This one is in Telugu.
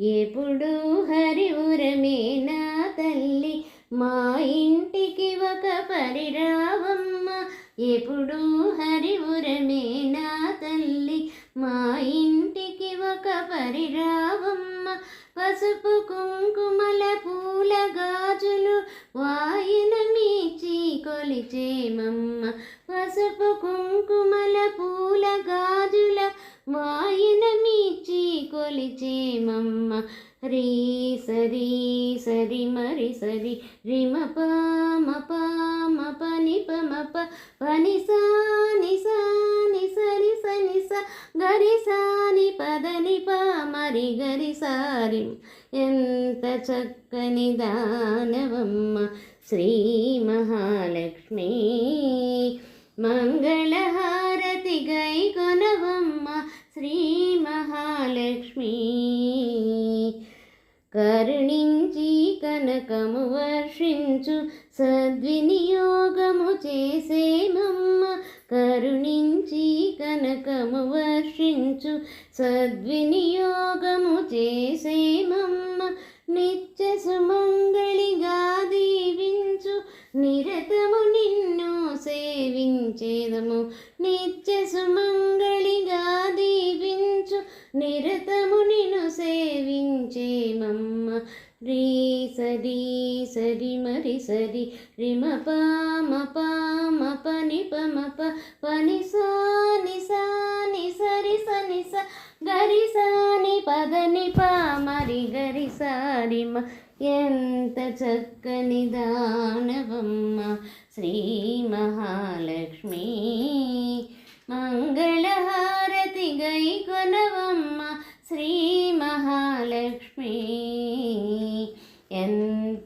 ఎప్పుడు హరి ఉరమే నా తల్లి? మా ఇంటికి ఒక పరిరావమ్మ. ఎప్పుడు హరి ఉరమే నా తల్లి? మా ఇంటికి ఒక పరిరావమ్మ. పసుపు కుంకుమల పూల గాజులు వాయిన మీచి కొలిచేమమ్మ పసుపు కుంకుమల పూల గాజుల వాయిన మీచి కొలిచేమమ్మ రీ సరి సరి మరి సరి రిమ పామ పామ పని పమ ప పని సాని సాని సరి సని స గరి సాని పదని పా మరి గరి సారి ఎంత చక్కని దానవమ్మ శ్రీ మహాలక్ష్మి మంగళహారతి కరుణించి కనకము వర్షించు సద్వినియోగము చేసేమమ్మ కరుణించి కనకము వర్షించు సద్వినియోగము చేసేమమ్మ నిత్య సుమంగళిగా దీవించు నిరతము నిన్ను సేవించేదము. నిత్య సుమంగళిగా దీవించు నిరతము నిన్ను రీ సరి సరి మరి సరి రిమ పామ పామ పని పమ ప పని సాని సాని సరి సని స గరి సాని పదని పా మరి గరి సారిమ ఎంత చక్కని దానవమ్మ శ్రీ మహాలక్ష్మి మంగళహారతి గై కొనవమ్మ శ్రీ మహాలక్ష్మి